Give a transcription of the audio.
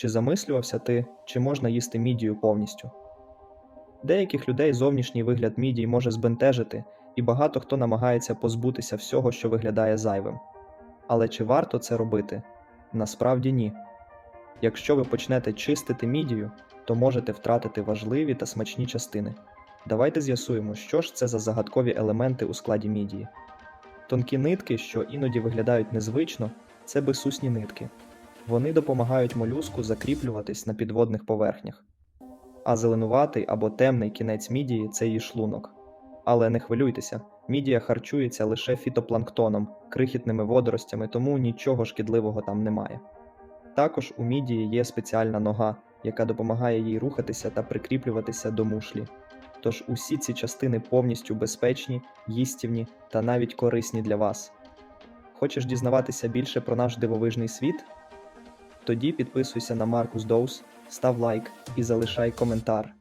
Чи замислювався ти, чи можна їсти мідію повністю? Деяких людей зовнішній вигляд мідії може збентежити, і багато хто намагається позбутися всього, що виглядає зайвим. Але чи варто це робити? Насправді ні. Якщо ви почнете чистити мідію, то можете втратити важливі та смачні частини. Давайте з'ясуємо, що ж це за загадкові елементи у складі мідії. Тонкі нитки, що іноді виглядають незвично, це безсусні нитки. Вони допомагають молюску закріплюватись на підводних поверхнях. А зеленуватий або темний кінець мідії це її шлунок. Але не хвилюйтеся, мідія харчується лише фітопланктоном, крихітними водоростями, тому нічого шкідливого там немає. Також у мідії є спеціальна нога, яка допомагає їй рухатися та прикріплюватися до мушлі. Тож усі ці частини повністю безпечні, їстівні та навіть корисні для вас. Хочеш дізнаватися більше про наш дивовижний світ? Тоді підписуйся на Маркус Доус, став лайк і залишай коментар.